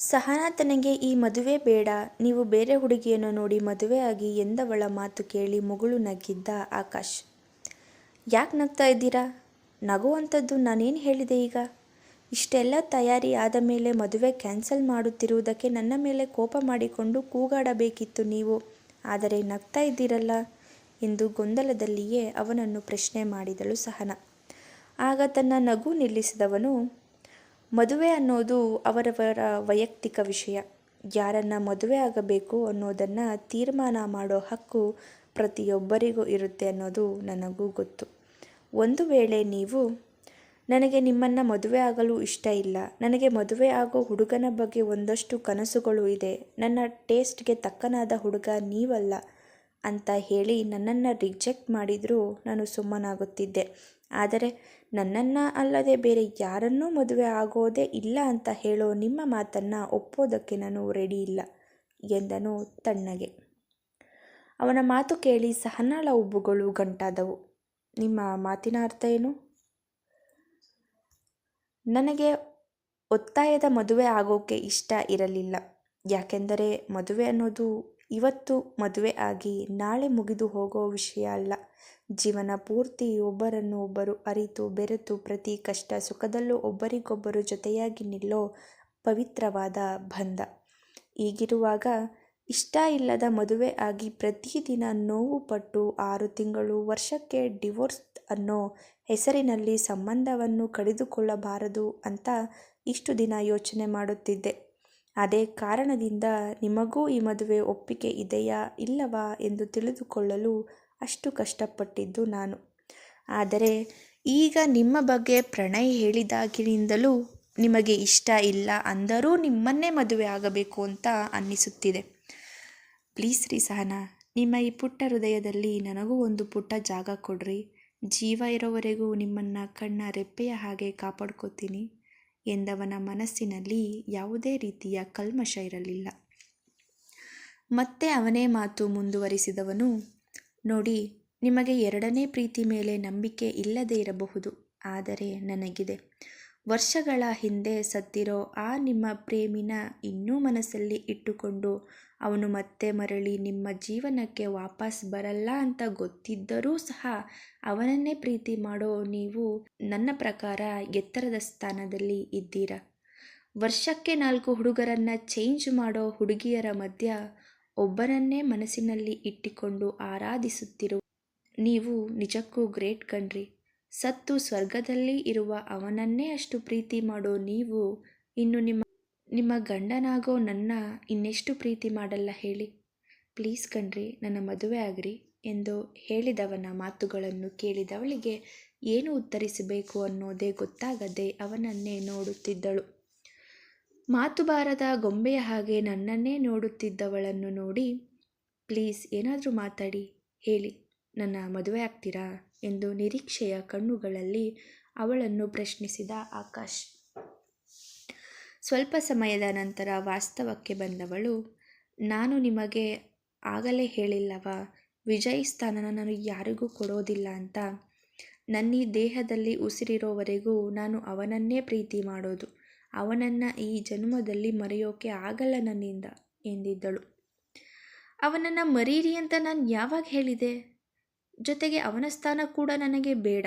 ಸಹನಾ ತನಗೆ ಈ ಮದುವೆ ಬೇಡ. ನೀವು ಬೇರೆ ಹುಡುಗಿಯನ್ನು ನೋಡಿ ಮದುವೆ ಆಗಿ ಎಂದವಳ ಮಾತು ಕೇಳಿ ಮುಗುಳು ನಗ್ಗಿದ್ದ ಆಕಾಶ್. ಯಾಕೆ ನಗ್ತಾ ಇದ್ದೀರಾ? ನಗುವಂಥದ್ದು ನಾನೇನು ಹೇಳಿದೆ ಈಗ? ಇಷ್ಟೆಲ್ಲ ತಯಾರಿ ಆದ ಮೇಲೆ ಮದುವೆ ಕ್ಯಾನ್ಸಲ್ ಮಾಡುತ್ತಿರುವುದಕ್ಕೆ ನನ್ನ ಮೇಲೆ ಕೋಪ ಮಾಡಿಕೊಂಡು ಕೂಗಾಡಬೇಕಿತ್ತು ನೀವು. ಆದರೆ ನಗ್ತಾ ಇದ್ದೀರಲ್ಲ? ಎಂದು ಗೊಂದಲದಲ್ಲಿಯೇ ಅವನನ್ನು ಪ್ರಶ್ನೆ ಮಾಡಿದಳು ಸಹನ. ಆಗ ತನ್ನ ನಗು ನಿಲ್ಲಿಸಿದವನು ಮದುವೆ ಅನ್ನೋದು ಅವರವರ ವೈಯಕ್ತಿಕ ವಿಷಯ. ಯಾರನ್ನು ಮದುವೆ ಆಗಬೇಕು ಅನ್ನೋದನ್ನು ತೀರ್ಮಾನ ಮಾಡೋ ಹಕ್ಕು ಪ್ರತಿಯೊಬ್ಬರಿಗೂ ಇರುತ್ತೆ ಅನ್ನೋದು ನನಗೂ ಗೊತ್ತು. ಒಂದು ವೇಳೆ ನೀವು, ನನಗೆ ನಿಮ್ಮನ್ನು ಮದುವೆ ಆಗಲು ಇಷ್ಟ ಇಲ್ಲ. ನನಗೆ ಮದುವೆ ಆಗೋ ಹುಡುಗನ ಬಗ್ಗೆ ಒಂದಷ್ಟು ಕನಸುಗಳು ಇದೆ. ನನ್ನ ಟೇಸ್ಟ್ಗೆ ತಕ್ಕನಾದ ಹುಡುಗ ನೀವಲ್ಲ ಅಂತ ಹೇಳಿ ನನ್ನನ್ನು ರಿಜೆಕ್ಟ್ ಮಾಡಿದರೂ ನಾನು ಸುಮ್ಮನಾಗುತ್ತಿದ್ದೆ. ಆದರೆ ನನ್ನನ್ನು ಅಲ್ಲದೆ ಬೇರೆ ಯಾರನ್ನೂ ಮದುವೆ ಆಗೋದೇ ಇಲ್ಲ ಅಂತ ಹೇಳೋ ನಿಮ್ಮ ಮಾತನ್ನು ಒಪ್ಪೋದಕ್ಕೆ ನಾನು ರೆಡಿ ಇಲ್ಲ, ಎಂದನು ತಣ್ಣಗೆ. ಅವನ ಮಾತು ಕೇಳಿ ಸಹನಾಳ ಉಬ್ಬುಗಳು ಗಂಟಾದವು. ನಿಮ್ಮ ಮಾತಿನ ಅರ್ಥ ಏನು? ನನಗೆ ಒತ್ತಾಯದ ಮದುವೆ ಆಗೋಕ್ಕೆ ಇಷ್ಟ ಇರಲಿಲ್ಲ. ಯಾಕೆಂದರೆ ಮದುವೆ ಅನ್ನೋದು ಇವತ್ತು ಮದುವೆ ಆಗಿ ನಾಳೆ ಮುಗಿದು ಹೋಗೋ ವಿಷಯ ಅಲ್ಲ. ಜೀವನ ಪೂರ್ತಿ ಒಬ್ಬರನ್ನು ಒಬ್ಬರು ಅರಿತು, ಬೆರೆತು, ಪ್ರತಿ ಕಷ್ಟ ಸುಖದಲ್ಲೂ ಒಬ್ಬರಿಗೊಬ್ಬರು ಜೊತೆಯಾಗಿ ನಿಲ್ಲೋ ಪವಿತ್ರವಾದ ಬಂಧ. ಈಗಿರುವಾಗ ಇಷ್ಟ ಇಲ್ಲದ ಮದುವೆ ಆಗಿ ಪ್ರತಿದಿನ ನೋವು ಪಟ್ಟು ಆರು ತಿಂಗಳು ವರ್ಷಕ್ಕೆ ಡಿವೋರ್ಸ್ ಅನ್ನೋ ಹೆಸರಿನಲ್ಲಿ ಸಂಬಂಧವನ್ನು ಕಡಿದುಕೊಳ್ಳಬಾರದು ಅಂತ ಇಷ್ಟು ದಿನ ಯೋಚನೆ ಮಾಡುತ್ತಿದ್ದೆ. ಅದೇ ಕಾರಣದಿಂದ ನಿಮಗೂ ಈ ಮದುವೆ ಒಪ್ಪಿಗೆ ಇದೆಯಾ ಇಲ್ಲವಾ ಎಂದು ತಿಳಿದುಕೊಳ್ಳಲು ಅಷ್ಟು ಕಷ್ಟಪಟ್ಟಿದ್ದು ನಾನು. ಆದರೆ ಈಗ ನಿಮ್ಮ ಬಗ್ಗೆ ಪ್ರಣಯ್ ಹೇಳಿದಾಗಿನಿಂದಲೂ ನಿಮಗೆ ಇಷ್ಟ ಇಲ್ಲ ಅಂದರೂ ನಿಮ್ಮನ್ನೇ ಮದುವೆ ಆಗಬೇಕು ಅಂತ ಅನ್ನಿಸುತ್ತಿದೆ. ಪ್ಲೀಸ್ ರೀ ಸಹನಾ, ನಿಮ್ಮ ಈ ಪುಟ್ಟ ಹೃದಯದಲ್ಲಿ ನನಗೂ ಒಂದು ಪುಟ್ಟ ಜಾಗ ಕೊಡ್ರಿ. ಜೀವ ಇರೋವರೆಗೂ ನಿಮ್ಮನ್ನು ಕಣ್ಣ ರೆಪ್ಪೆಯ ಹಾಗೆ ಕಾಪಾಡ್ಕೋತೀನಿ. ಎಂದವನ ಮನಸ್ಸಿನಲ್ಲಿ ಯಾವುದೇ ರೀತಿಯ ಕಲ್ಮಶ ಇರಲಿಲ್ಲ. ಮತ್ತೆ ಅವನೇ ಮಾತು ಮುಂದುವರಿಸಿದವನು, ನೋಡಿ, ನಿಮಗೆ ಎರಡನೇ ಪ್ರೀತಿ ಮೇಲೆ ನಂಬಿಕೆ ಇಲ್ಲದೇ ಇರಬಹುದು, ಆದರೆ ನನಗಿದೆ. ವರ್ಷಗಳ ಹಿಂದೆ ಸತ್ತಿರೋ ಆ ನಿಮ್ಮ ಪ್ರೇಮಿನ ಇನ್ನೂ ಮನಸ್ಸಲ್ಲಿ ಇಟ್ಟುಕೊಂಡು ಅವನು ಮತ್ತೆ ಮರಳಿ ನಿಮ್ಮ ಜೀವನಕ್ಕೆ ವಾಪಸ್ ಬರಲ್ಲ ಅಂತ ಗೊತ್ತಿದ್ದರೂ ಸಹ ಅವನನ್ನೇ ಪ್ರೀತಿ ಮಾಡೋ ನೀವು ನನ್ನ ಪ್ರಕಾರ ಎತ್ತರದ ಸ್ಥಾನದಲ್ಲಿ ಇದ್ದೀರ? ವರ್ಷಕ್ಕೆ ನಾಲ್ಕು ಹುಡುಗರನ್ನು ಚೇಂಜ್ ಮಾಡೋ ಹುಡುಗಿಯರ ಮಧ್ಯ ಒಬ್ಬರನ್ನೇ ಮನಸ್ಸಿನಲ್ಲಿ ಇಟ್ಟುಕೊಂಡು ಆರಾಧಿಸುತ್ತಿರುವ ನೀವು ನಿಜಕ್ಕೂ ಗ್ರೇಟ್ ಕಣ್ರಿ. ಸತ್ತು ಸ್ವರ್ಗದಲ್ಲಿ ಇರುವ ಅವನನ್ನೇ ಅಷ್ಟು ಪ್ರೀತಿ ಮಾಡೋ ನೀವು ಇನ್ನು ನಿಮ್ಮ ನಿಮ್ಮ ಗಂಡನಾಗೋ ನನ್ನ ಇನ್ನೆಷ್ಟು ಪ್ರೀತಿ ಮಾಡಲ್ಲ ಹೇಳಿ. ಪ್ಲೀಸ್ ಕಣ್ರಿ, ನನ್ನ ಮದುವೆ ಆಗ್ರಿ ಎಂದು ಹೇಳಿದವನ ಮಾತುಗಳನ್ನು ಕೇಳಿದವಳಿಗೆ ಏನು ಉತ್ತರಿಸಬೇಕು ಅನ್ನೋದೇ ಗೊತ್ತಾಗದೆ ಅವನನ್ನೇ ನೋಡುತ್ತಿದ್ದಳು. ಮಾತು ಬಾರದ ಗೊಂಬೆಯ ಹಾಗೆ ನನ್ನನ್ನೇ ನೋಡುತ್ತಿದ್ದವಳನ್ನು ನೋಡಿ, ಪ್ಲೀಸ್ ಏನಾದರೂ ಮಾತಾಡಿ, ಹೇಳಿ. ನನ್ನ ಮದುವೆ ಆಗ್ತೀರಾ? ಎಂದು ನಿರೀಕ್ಷೆಯ ಕಣ್ಣುಗಳಲ್ಲಿ ಅವಳನ್ನು ಪ್ರಶ್ನಿಸಿದ ಆಕಾಶ್. ಸ್ವಲ್ಪ ಸಮಯದ ನಂತರ ವಾಸ್ತವಕ್ಕೆ ಬಂದವಳು, ನಾನು ನಿಮಗೆ ಆಗಲೇ ಹೇಳಿಲ್ಲವ? ವಿಜಯ್ ಸ್ಥಾನನ ನಾನು ಯಾರಿಗೂ ಕೊಡೋದಿಲ್ಲ ಅಂತ. ನನ್ನ ದೇಹದಲ್ಲಿ ಉಸಿರಿರೋವರೆಗೂ ನಾನು ಅವನನ್ನೇ ಪ್ರೀತಿ ಮಾಡೋದು. ಅವನನ್ನು ಈ ಜನ್ಮದಲ್ಲಿ ಮರೆಯೋಕೆ ಆಗಲ್ಲ ನನ್ನಿಂದ, ಎಂದಿದ್ದಳು. ಅವನನ್ನು ಮರೀರಿ ಅಂತ ನಾನು ಯಾವಾಗ ಹೇಳಿದೆ? ಜೊತೆಗೆ ಅವನ ಸ್ಥಾನ ಕೂಡ ನನಗೆ ಬೇಡ.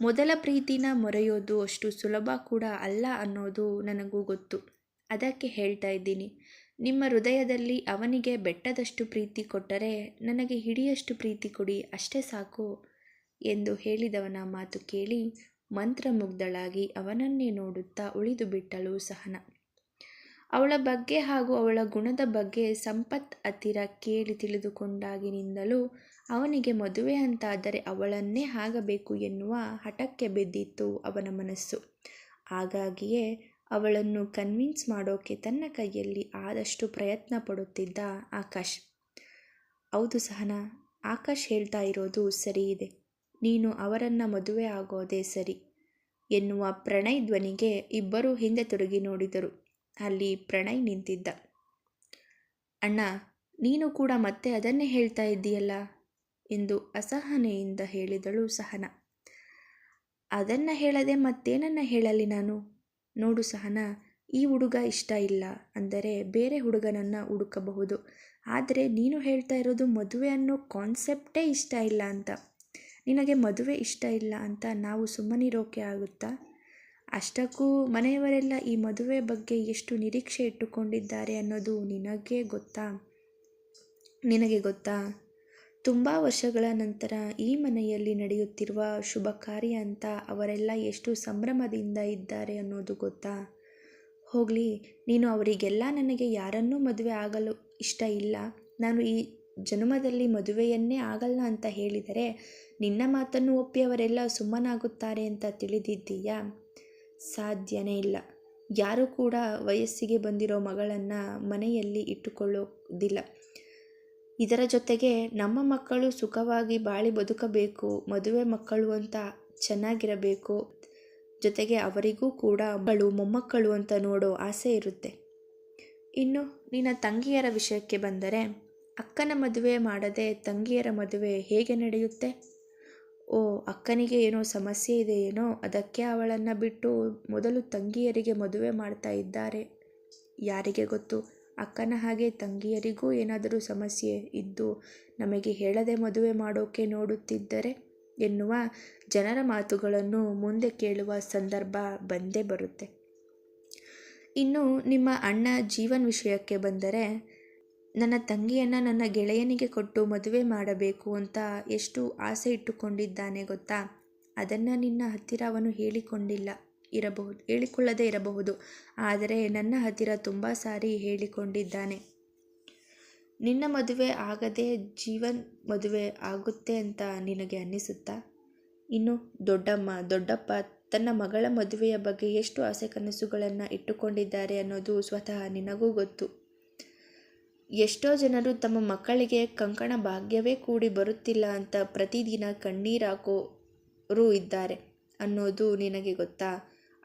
ಮೊದಲ ಪ್ರೀತಿನ ಮೊರೆಯೋದು ಅಷ್ಟು ಸುಲಭ ಕೂಡ ಅಲ್ಲ ಅನ್ನೋದು ನನಗೂ ಗೊತ್ತು. ಅದಕ್ಕೆ ಹೇಳ್ತಾ ಇದ್ದೀನಿ. ನಿಮ್ಮ ಹೃದಯದಲ್ಲಿ ಅವನಿಗೆ ಬೆಟ್ಟದಷ್ಟು ಪ್ರೀತಿ ಕೊಟ್ಟರೆ ನನಗೆ ಹಿಡಿಯಷ್ಟು ಪ್ರೀತಿ ಕೊಡಿ, ಅಷ್ಟೇ ಸಾಕು ಎಂದು ಹೇಳಿದವನ ಮಾತು ಕೇಳಿ ಮಂತ್ರಮುಗ್ಧಳಾಗಿ ಅವನನ್ನೇ ನೋಡುತ್ತಾ ಉಳಿದು ಬಿಟ್ಟಳು ಸಹನ. ಅವಳ ಬಗ್ಗೆ ಹಾಗೂ ಅವಳ ಗುಣದ ಬಗ್ಗೆ ಸಂಪತ್ ಹತ್ತಿರ ಕೇಳಿ ತಿಳಿದುಕೊಂಡಾಗಿನಿಂದಲೂ ಅವನಿಗೆ ಮದುವೆ ಅಂತಾದರೆ ಅವಳನ್ನೇ ಆಗಬೇಕು ಎನ್ನುವ ಹಠಕ್ಕೆ ಬಿದ್ದಿತ್ತು ಅವನ ಮನಸ್ಸು. ಹಾಗಾಗಿಯೇ ಅವಳನ್ನು ಕನ್ವಿನ್ಸ್ ಮಾಡೋಕೆ ತನ್ನ ಕೈಯಲ್ಲಿ ಆದಷ್ಟು ಪ್ರಯತ್ನ ಪಡುತ್ತಿದ್ದ ಆಕಾಶ್. ಹೌದು ಸಹನಾ, ಆಕಾಶ್ ಹೇಳ್ತಾ ಇರೋದು ಸರಿ ಇದೆ. ನೀನು ಅವರನ್ನು ಮದುವೆ ಆಗೋದೇ ಸರಿ ಎನ್ನುವ ಪ್ರಣಯ್ ಧ್ವನಿಗೆ ಇಬ್ಬರೂ ಹಿಂದೆ ತಿರುಗಿ ನೋಡಿದರು. ಅಲ್ಲಿ ಪ್ರಣಯ್ ನಿಂತಿದ್ದ. ಅಣ್ಣ, ನೀನು ಕೂಡ ಮತ್ತೆ ಅದನ್ನೇ ಹೇಳ್ತಾ ಇದ್ದೀಯಲ್ಲ? ಎಂದು ಅಸಹನೆಯಿಂದ ಹೇಳಿದಳು ಸಹನ. ಅದನ್ನು ಹೇಳದೆ ಮತ್ತೇನನ್ನ ಹೇಳಲಿ ನಾನು? ನೋಡು ಸಹನ, ಈ ಹುಡುಗ ಇಷ್ಟ ಇಲ್ಲ ಅಂದರೆ ಬೇರೆ ಹುಡುಗನನ್ನು ಹುಡುಕಬಹುದು. ಆದರೆ ನೀನು ಹೇಳ್ತಾ ಇರೋದು ಮದುವೆ ಅನ್ನೋ ಕಾನ್ಸೆಪ್ಟೇ ಇಷ್ಟ ಇಲ್ಲ ಅಂತ. ನಿನಗೆ ಮದುವೆ ಇಷ್ಟ ಇಲ್ಲ ಅಂತ ನಾವು ಸುಮ್ಮನಿರೋಕೆ ಆಗುತ್ತಾ? ಅಷ್ಟಕ್ಕೂ ಮನೆಯವರೆಲ್ಲ ಈ ಮದುವೆ ಬಗ್ಗೆ ಎಷ್ಟು ನಿರೀಕ್ಷೆ ಇಟ್ಟುಕೊಂಡಿದ್ದಾರೆ ಅನ್ನೋದು ನಿನಗೆ ಗೊತ್ತಾ? ನಿನಗೆ ಗೊತ್ತಾ? ತುಂಬ ವರ್ಷಗಳ ನಂತರ ಈ ಮನೆಯಲ್ಲಿ ನಡೆಯುತ್ತಿರುವ ಶುಭ ಕಾರ್ಯ ಅಂತ ಅವರೆಲ್ಲ ಎಷ್ಟು ಸಂಭ್ರಮದಿಂದ ಇದ್ದಾರೆ ಅನ್ನೋದು ಗೊತ್ತಾ? ಹೋಗಲಿ, ನೀನು ಅವರಿಗೆಲ್ಲ ನನಗೆ ಯಾರನ್ನೂ ಮದುವೆ ಆಗಲು ಇಷ್ಟ ಇಲ್ಲ. ನಾನು ಈ ಜನ್ಮದಲ್ಲಿ ಮದುವೆಯನ್ನೇ ಆಗಲ್ಲ ಅಂತ ಹೇಳಿದರೆ ನಿನ್ನ ಮಾತನ್ನು ಒಪ್ಪಿ ಅವರೆಲ್ಲ ಸುಮ್ಮನಾಗುತ್ತಾರೆ ಅಂತ ತಿಳಿದಿದ್ದೀಯಾ? ಸಾಧ್ಯನೇ ಇಲ್ಲ. ಯಾರೂ ಕೂಡ ವಯಸ್ಸಿಗೆ ಬಂದಿರೋ ಮಗಳನ್ನು ಮನೆಯಲ್ಲಿ ಇಟ್ಟುಕೊಳ್ಳೋದಿಲ್ಲ. ಇದರ ಜೊತೆಗೆ ನಮ್ಮ ಮಕ್ಕಳು ಸುಖವಾಗಿ ಬಾಳಿ ಬದುಕಬೇಕು, ಮದುವೆ ಮಕ್ಕಳು ಅಂತ ಚೆನ್ನಾಗಿರಬೇಕು. ಜೊತೆಗೆ ಅವರಿಗೂ ಕೂಡ ಮಕ್ಕಳು, ಮೊಮ್ಮಕ್ಕಳು ಅಂತ ನೋಡೋ ಆಸೆ ಇರುತ್ತೆ. ಇನ್ನು ನಿನ್ನ ತಂಗಿಯರ ವಿಷಯಕ್ಕೆ ಬಂದರೆ, ಅಕ್ಕನ ಮದುವೆ ಮಾಡದೆ ತಂಗಿಯರ ಮದುವೆ ಹೇಗೆ ನಡೆಯುತ್ತೆ? ಓ, ಅಕ್ಕನಿಗೆ ಏನೋ ಸಮಸ್ಯೆ ಇದೆಯೇನೋ ಅದಕ್ಕೆ ಅವಳನ್ನು ಬಿಟ್ಟು ಮೊದಲು ತಂಗಿಯರಿಗೆ ಮದುವೆ ಮಾಡ್ತಾ ಇದ್ದಾರೆ. ಯಾರಿಗೆ ಗೊತ್ತು? ಅಕ್ಕನ ಹಾಗೆ ತಂಗಿಯರಿಗೂ ಏನಾದರೂ ಸಮಸ್ಯೆ ಇದ್ದು ನಮಗೆ ಹೇಳದೆ ಮದುವೆ ಮಾಡೋಕೆ ನೋಡುತ್ತಿದ್ದರೆ ಎನ್ನುವ ಜನರ ಮಾತುಗಳನ್ನು ಮುಂದೆ ಕೇಳುವ ಸಂದರ್ಭ ಬಂದೇ ಬರುತ್ತೆ. ಇನ್ನು ನಿಮ್ಮ ಅಣ್ಣ ಜೀವನ್ ವಿಷಯಕ್ಕೆ ಬಂದರೆ, ನನ್ನ ತಂಗಿಯನ್ನು ನನ್ನ ಗೆಳೆಯನಿಗೆ ಕೊಟ್ಟು ಮದುವೆ ಮಾಡಬೇಕು ಅಂತ ಎಷ್ಟು ಆಸೆ ಇಟ್ಟುಕೊಂಡಿದ್ದಾನೆ ಗೊತ್ತಾ? ಅದನ್ನು ನಿನ್ನ ಹತ್ತಿರ ಅವನು ಹೇಳಿಕೊಂಡಿಲ್ಲ. ಇರಬಹುದು, ಹೇಳಿಕೊಳ್ಳದೇ ಇರಬಹುದು. ಆದರೆ ನನ್ನ ಹತ್ತಿರ ತುಂಬ ಸಾರಿ ಹೇಳಿಕೊಂಡಿದ್ದಾನೆ. ನಿನ್ನ ಮದುವೆ ಆಗದೆ ಜೀವನ್ ಮದುವೆ ಆಗುತ್ತೆ ಅಂತ ನಿನಗೆ ಅನ್ನಿಸುತ್ತಾ? ಇನ್ನು ದೊಡ್ಡಮ್ಮ, ದೊಡ್ಡಪ್ಪ ತನ್ನ ಮಗಳ ಮದುವೆಯ ಬಗ್ಗೆ ಎಷ್ಟು ಆಸೆ ಕನಸುಗಳನ್ನು ಇಟ್ಟುಕೊಂಡಿದ್ದಾರೆ ಅನ್ನೋದು ಸ್ವತಃ ನಿನಗೂ ಗೊತ್ತು. ಎಷ್ಟೋ ಜನರು ತಮ್ಮ ಮಕ್ಕಳಿಗೆ ಕಂಕಣ ಭಾಗ್ಯವೇ ಕೂಡಿ ಬರುತ್ತಿಲ್ಲ ಅಂತ ಪ್ರತಿದಿನ ಕಣ್ಣೀರಾಕೋರು ಇದ್ದಾರೆ ಅನ್ನೋದು ನಿನಗೆ ಗೊತ್ತಾ?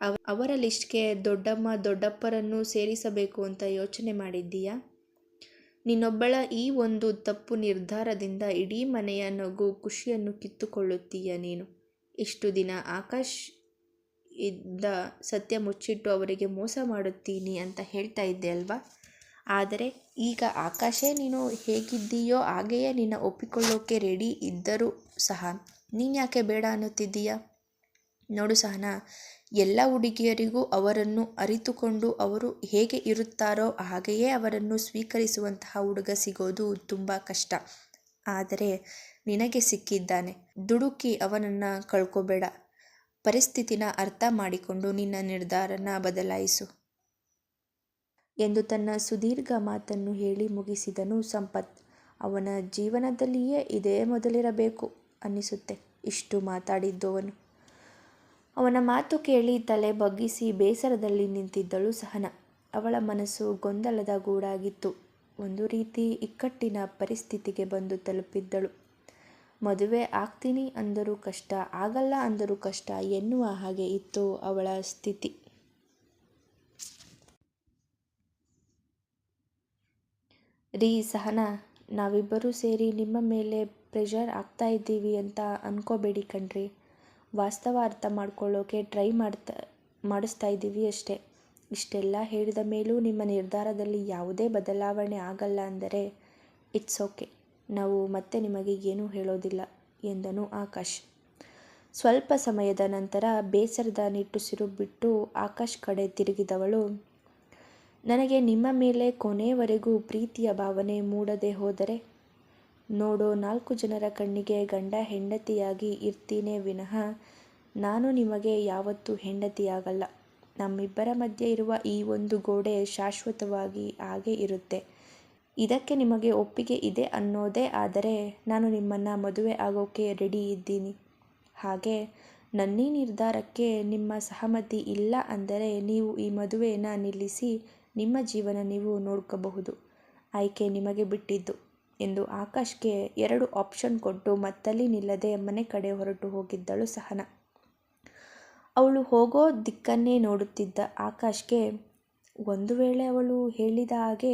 ಅವರ ಲಿಸ್ಟ್ಗೆ ದೊಡ್ಡಮ್ಮ ದೊಡ್ಡಪ್ಪರನ್ನು ಸೇರಿಸಬೇಕು ಅಂತ ಯೋಚನೆ ಮಾಡಿದ್ದೀಯಾ? ನಿನ್ನೊಬ್ಬಳ ಈ ಒಂದು ತಪ್ಪು ನಿರ್ಧಾರದಿಂದ ಇಡೀ ಮನೆಯ ನಗು ಖುಷಿಯನ್ನು ಕಿತ್ತುಕೊಳ್ಳುತ್ತೀಯ ನೀನು. ಇಷ್ಟು ದಿನ ಆಕಾಶ್ ಇದ್ದ ಸತ್ಯ ಮುಚ್ಚಿಟ್ಟು ಅವರಿಗೆ ಮೋಸ ಮಾಡುತ್ತೀನಿ ಅಂತ ಹೇಳ್ತಾ ಇದ್ದೆ ಅಲ್ವಾ? ಆದರೆ ಈಗ ಆಕಾಶೇ ನೀನು ಹೇಗಿದ್ದೀಯೋ ಹಾಗೆಯೇ ನಿನ್ನ ಒಪ್ಪಿಕೊಳ್ಳೋಕೆ ರೆಡಿ ಇದ್ದರೂ ಸಹ ನೀನು ಯಾಕೆ ಬೇಡ ಅನ್ನುತ್ತಿದ್ದೀಯಾ? ನೋಡು ಸಹನ ಎಲ್ಲ ಹುಡುಗಿಯರಿಗೂ ಅವರನ್ನು ಅರಿತುಕೊಂಡು ಅವರು ಹೇಗೆ ಇರುತ್ತಾರೋ ಹಾಗೆಯೇ ಅವರನ್ನು ಸ್ವೀಕರಿಸುವಂತಹ ಹುಡುಗ ಸಿಗೋದು ತುಂಬ ಕಷ್ಟ. ಆದರೆ ನಿನಗೆ ಸಿಕ್ಕಿದ್ದಾನೆ. ದುಡುಕಿ ಅವನನ್ನು ಕಳ್ಕೋಬೇಡ. ಪರಿಸ್ಥಿತಿನ ಅರ್ಥ ಮಾಡಿಕೊಂಡು ನಿನ್ನ ನಿರ್ಧಾರನ ಬದಲಾಯಿಸು. ಎಂದು ತನ್ನ ಸುದೀರ್ಘ ಮಾತನ್ನು ಹೇಳಿ ಮುಗಿಸಿದನು ಸಂಪತ್. ಅವನ ಜೀವನದಲ್ಲಿಯೇ ಇದೇ ಮೊದಲಿರಬೇಕು ಅನ್ನಿಸುತ್ತೆ. ಇಷ್ಟು ಮಾತಾಡಿದ್ದವನು. ಅವನ ಮಾತು ಕೇಳಿ ತಲೆ ಬಗ್ಗಿಸಿ ಬೇಸರದಲ್ಲಿ ನಿಂತಿದ್ದಳು ಸಹನ. ಅವಳ ಮನಸ್ಸು ಗೊಂದಲದ ಗೂಡಾಗಿತ್ತು. ಒಂದು ರೀತಿ ಇಕ್ಕಟ್ಟಿನ ಪರಿಸ್ಥಿತಿಗೆ ಬಂದು ತಲುಪಿದ್ದಳು. ಮದುವೆ ಆಗ್ತೀನಿ ಅಂದರೂ ಕಷ್ಟ, ಆಗಲ್ಲ ಅಂದರೂ ಕಷ್ಟ ಎನ್ನುವ ಹಾಗೆ ಇತ್ತು ಅವಳ ಸ್ಥಿತಿ. ರೀ ಸಹನಾ, ನಾವಿಬ್ಬರೂ ಸೇರಿ ನಿಮ್ಮ ಮೇಲೆ ಪ್ರೆಷರ್ ಆಗ್ತಾ ಇದ್ದೀವಿ ಅಂತ ಅನ್ಕೋಬೇಡಿ ಕಣ್ರಿ. ವಾಸ್ತವ ಅರ್ಥ ಮಾಡ್ಕೊಳ್ಳೋಕೆ ಟ್ರೈ ಮಾಡ್ತಾ, ಮಾಡಿಸ್ತಾ ಇದ್ದೀವಿ ಅಷ್ಟೇ. ಇಷ್ಟೆಲ್ಲ ಹೇಳಿದ ಮೇಲೂ ನಿಮ್ಮ ನಿರ್ಧಾರದಲ್ಲಿ ಯಾವುದೇ ಬದಲಾವಣೆ ಆಗಲ್ಲ ಅಂದರೆ ಇಟ್ಸ್ ಓಕೆ. ನಾವು ಮತ್ತೆ ನಿಮಗೆ ಏನೂ ಹೇಳೋದಿಲ್ಲ ಎಂದನು ಆಕಾಶ್. ಸ್ವಲ್ಪ ಸಮಯದ ನಂತರ ಬೇಸರದ ನಿಟ್ಟುಸಿರು ಬಿಟ್ಟು ಆಕಾಶ್ ಕಡೆ ತಿರುಗಿದವಳು, ನನಗೆ ನಿಮ್ಮ ಮೇಲೆ ಕೊನೆಯವರೆಗೂ ಪ್ರೀತಿಯ ಭಾವನೆ ಮೂಡದೆ ಹೋದರೆ ನೋಡೋ, ನಾಲ್ಕು ಜನರ ಕಣ್ಣಿಗೆ ಗಂಡ ಹೆಂಡತಿಯಾಗಿ ಇರ್ತೀನೇ ವಿನಃ ನಾನು ನಿಮಗೆ ಯಾವತ್ತೂ ಹೆಂಡತಿಯಾಗಲ್ಲ. ನಮ್ಮಿಬ್ಬರ ಮಧ್ಯೆ ಇರುವ ಈ ಒಂದು ಗೋಡೆ ಶಾಶ್ವತವಾಗಿ ಹಾಗೇ ಇರುತ್ತೆ. ಇದಕ್ಕೆ ನಿಮಗೆ ಒಪ್ಪಿಗೆ ಇದೆ ಅನ್ನೋದೇ ಆದರೆ ನಾನು ನಿಮ್ಮನ್ನು ಮದುವೆ ಆಗೋಕ್ಕೆ ರೆಡಿ ಇದ್ದೀನಿ. ಹಾಗೆ ನನ್ನೀ ನಿರ್ಧಾರಕ್ಕೆ ನಿಮ್ಮ ಸಹಮತಿ ಇಲ್ಲ ಅಂದರೆ ನೀವು ಈ ಮದುವೆಯನ್ನು ನಿಲ್ಲಿಸಿ ನಿಮ್ಮ ಜೀವನ ನೀವು ನೋಡ್ಕೋಬಹುದು. ಆಯ್ಕೆ ನಿಮಗೆ ಬಿಟ್ಟಿದ್ದು. ಎಂದು ಆಕಾಶ್ಗೆ ಎರಡು ಆಪ್ಷನ್ ಕೊಟ್ಟು ಮತ್ತಲ್ಲಿ ನಿಲ್ಲದೆ ಮನೆ ಕಡೆ ಹೊರಟು ಹೋಗಿದ್ದಳು ಸಹನ. ಅವಳು ಹೋಗೋ ದಿಕ್ಕನ್ನೇ ನೋಡುತ್ತಿದ್ದ ಆಕಾಶ್ಗೆ ಒಂದು ವೇಳೆ ಅವಳು ಹೇಳಿದ ಹಾಗೆ,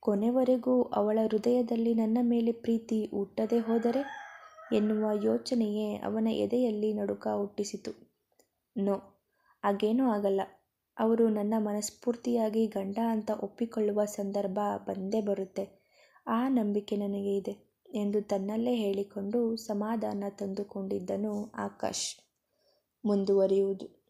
ಕೊನೆವರೆಗೂ ಅವಳ ಹೃದಯದಲ್ಲಿ ನನ್ನ ಮೇಲೆ ಪ್ರೀತಿ ಹುಟ್ಟದೆ ಹೋದರೆ? ಎನ್ನುವ ಯೋಚನೆಯೇ ಅವನ ಎದೆಯಲ್ಲಿ ನಡುಕ ಹುಟ್ಟಿಸಿತು. ನೋ, ಹಾಗೇನೂ ಆಗಲ್ಲ. ಅವರು ನನ್ನ ಮನಸ್ಫೂರ್ತಿಯಾಗಿ ಗಂಡ ಅಂತ ಒಪ್ಪಿಕೊಳ್ಳುವ ಸಂದರ್ಭ ಬಂದೇ ಬರುತ್ತೆ. ಆ ನಂಬಿಕೆ ನನಗೆ ಇದೆ ಎಂದು ತನ್ನಲ್ಲೇ ಹೇಳಿಕೊಂಡು ಸಮಾಧಾನ ತಂದುಕೊಂಡಿದ್ದನು ಆಕಾಶ್. ಮುಂದುವರಿಯುವುದು.